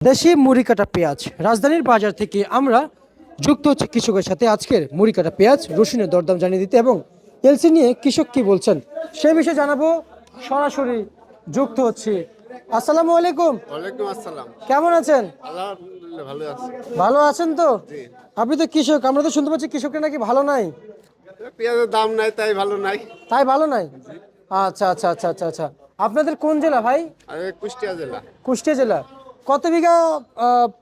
দেশি মুড়ি কাটা পেঁয়াজ। রাজধানীর বাজার থেকে আমরা যুক্ত হচ্ছে কৃষকের সাথে আজকের মুড়ি কাটা পেঁয়াজ রসুনের দরদাম জানিয়ে দিতে এবং এলসি নিয়ে কৃষক কি বলছেন সে বিষয়ে জানাব। সরাসরি যুক্ত হচ্ছে। আসসালামু আলাইকুম। ওয়ালাইকুম আসসালাম। কেমন আছেন? আলহামদুলিল্লাহ ভালো আছি। ভালো আছেন তো? আপনি তো কৃষক আমরা তো শুনতে পাচ্ছি কৃষকের নাকি ভালো নাই। পেঁয়াজের দাম নাই তাই ভালো নাই। তাই ভালো নাই? আচ্ছা আচ্ছা আচ্ছা আচ্ছা আচ্ছা। আপনাদের কোন জেলা ভাই? কুষ্টিয়া জেলা। কুষ্টিয়া জেলা। কত বিঘা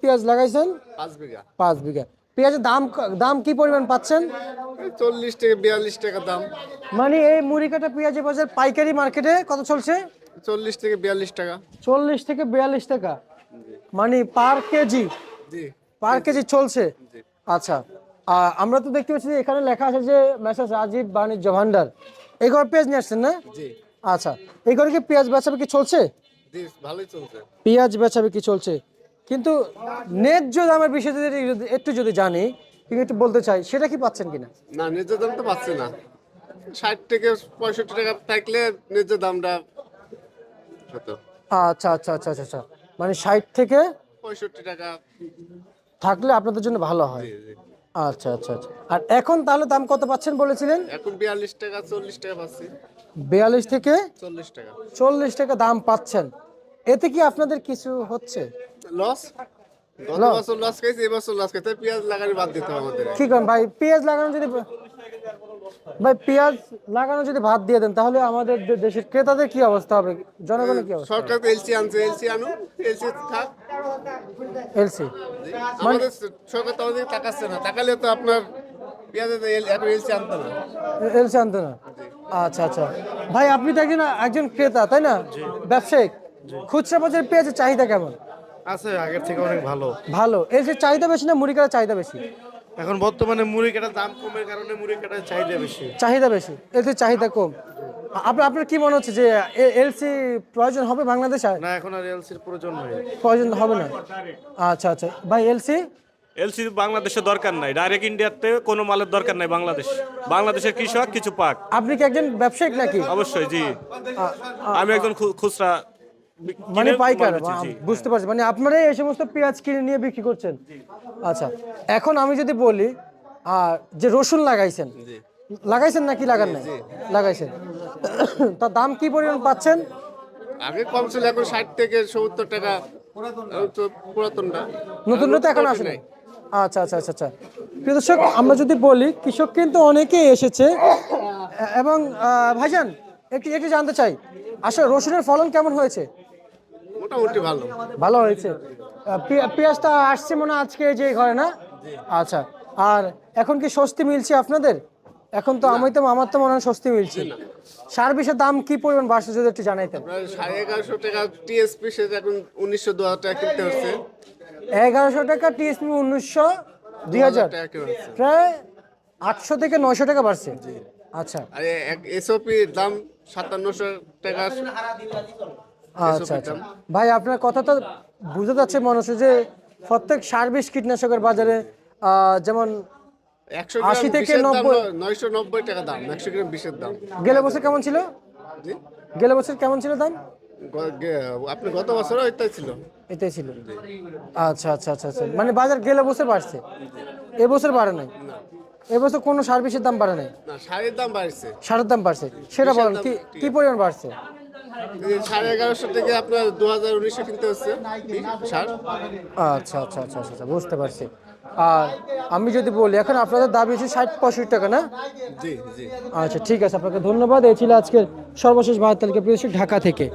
পেঁয়াজ লাগাইছেন? পাঁচ বিঘা। পাঁচ বিঘা। পেঁয়াজের দাম দাম কি পরিমাণ পাচ্ছেন? চল্লিশ থেকে বিয়াল্লিশ টাকা দাম। মানে এই মুড়ি কাটা পেঁয়াজের বাজার পাইকারি মার্কেটে কত চলছে? চল্লিশ থেকে বিয়াল্লিশ টাকা। চল্লিশ থেকে বিয়াল্লিশ টাকা। মানে পার কেজি? পার কেজি চলছে? আচ্ছা। আমরা তো দেখতে পাচ্ছি এখানে লেখা আছে যে মেসেজ রাজীব বাণিজ্য ভান্ডার। এই ঘরে পেঁয়াজ নিয়ে আসছেন না? আচ্ছা। এই ঘরে কি পেঁয়াজ বেচাবে কি চলছে? পেঁয়াজ বেচা কি চলছে। কিন্তু ন্যায্য দামের বিষয়ে যদি একটু যদি জানি কিন্তু একটু বলতে চাই সেটা কি পাচ্ছেন কিনা? না ন্যায্য দাম তো পাচ্ছে না। ষাট থেকে পঁয়ষট্টি টাকা থাকলে ন্যায্য দামটা আচ্ছা আচ্ছা আচ্ছা আচ্ছা আচ্ছা। মানে ষাট থেকে পঁয়ষট্টি টাকা। থাকলে আপনাদের জন্য ভালো হয়। আচ্ছা আচ্ছা আচ্ছা। আর এখন তাহলে দাম কত পাচ্ছেন বলেছিলেন? এখন বিয়াল্লিশ টাকা চল্লিশ টাকা পাচ্ছি। বিয়াল্লিশ থেকে চল্লিশ টাকা। চল্লিশ টাকা দাম পাচ্ছেন। এতে কি আপনাদের কিছু হচ্ছে? লস গত বছর লস খাইছি এবছর লস খাইছি। পেঁয়াজ লাগানি বাদ দিতে হবে আমাদের। কি করেন ভাই? পেঁয়াজ লাগানো যদি ভাই পেঁয়াজ লাগানো যদি ভাত দিয়ে দেন তাহলে আমাদের দেশের ক্রেতাদের কি অবস্থা হবে? জনগণের কি অবস্থা সরকার তো এলসি আনছে এলসি আনুন এলসি থাক। এলসি আমাদের সরকার তো আমাদের তাকাচ্ছে না। তাকালে তো আপনার পেঁয়াজে তো এল- এখন এলসি আনতো না এলসি আনতে না? আচ্ছা আচ্ছা। ভাই আপনি তো একজন একজন ক্রেতা তাই না? ব্যবসায়িক। খুচরা বাজারে পেঁয়াজের চাহিদা কেমন? আছে আগের থেকে অনেক ভালো। ভালো। এলসির চাহিদা বেশি না মুড়ি কাটার চাহিদা বেশি? এখন বর্তমানে মুড়ি কাটার দাম কমের কারণে মুড়ি কাটার চাহিদা বেশি। চাহিদা বেশি। এলসির চাহিদা কম। আপনার আপনার কি মনে হচ্ছে যে এলসি প্রয়োজন হবে বাংলাদেশে? না এখন আর এলসির প্রয়োজন নেই। প্রয়োজন হবে না? আচ্ছা আচ্ছা। ভাই এলসি? এলসি বাংলাদেশে দরকার নাই। ডাইরেক্ট ইন্ডিয়াতে কোনো মালের দরকার নাই বাংলাদেশ। বাংলাদেশের কৃষক কিছু পাক। আপনি কি একজন ব্যবসায়িক নাকি? অবশ্যই জি। আমি একজন খুচরা মানে পাইকার। বুঝতে পারছি। মানে আপনারাই এই সমস্ত পেঁয়াজ কিনে নিয়ে বিক্রি করছেন? আচ্ছা এখন আমি যদি বলি আর যে রসুন লাগাইছেন লাগাইছেন নাকি লাগান নাই? লাগাইছেন। তার দাম কি পরিমাণ পাচ্ছেন? আগে কম ছিল এখন ষাট থেকে সত্তর টাকা। পুরাতনটা। নতুন নতুন এখন আসে নাই। আচ্ছা আচ্ছা আচ্ছা আচ্ছা। প্রিয় দর্শক আমরা যদি বলি কৃষক কিন্তু অনেকেই এসেছে। এবং ভাইজান একটু একটু জানতে চাই আসলে রসুনের ফলন কেমন হয়েছে? মোটামুটি ভালো। ভালো হয়েছে। পেঁয়াজটা আসছে মনে আজকে যে ঘরে না? আচ্ছা। আর এখন কি স্বস্তি মিলছে আপনাদের? এখন তো আমি তো আমার তো মনে হয় স্বস্তি মিলছে সার বিষের দাম কি পরিমাণ বাড়ছে যদি একটু জানাইতেন? সাড়ে এগারোশো টাকা টিএসপি সে এখন উনিশশো দু হাজার টাকা কিনতে হচ্ছে। এগারোশো টাকা টিএসপি উনিশশো দুই হাজার। প্রায় আটশো থেকে নয়শো টাকা বাড়ছে। আচ্ছা। আর এসওপি দাম সাতান্নশো টাকা আচ্ছা আচ্ছা। ভাই আপনার কথা তো বুঝে যাচ্ছে মনে হচ্ছে যে প্রত্যেক সার বিষ কীটনাশকের বাজারে যেমন আশি থেকে নব্বই। নয়শো নব্বই টাকা দাম একশো গ্রাম বিষের দাম। গেলে বছর কেমন ছিল? গেলে বছর কেমন ছিল দাম? আপনি গত বছরও এটাই ছিল। এটাই ছিল। আচ্ছা আচ্ছা আচ্ছা আচ্ছা। মানে বাজার গেলে বছর বাড়ছে? এবছর বাড়ে নাই? এবছর কোনো সার বিষের দাম বাড়ে নাই? সারের দাম বাড়ছে। সারের দাম বাড়ছে। সেটা বলেন কি কি পরিমাণ বাড়ছে? সাড়ে এগারোশো থেকে আপনার দু হাজার উনিশশো কিনতে হচ্ছে। সার। আচ্ছা আচ্ছা আচ্ছা আচ্ছা আচ্ছা, বুঝতে পারছি। আর আমি যদি বলি এখন আপনাদের দাবি হচ্ছে ষাট পঁয়ষট্টি টাকা না? আচ্ছা ঠিক আছে আপনাকে ধন্যবাদ। এই ছিল আজকের সর্বশেষ বাহাত্তরকে প্রিয় দর্শক, ঢাকা থেকে।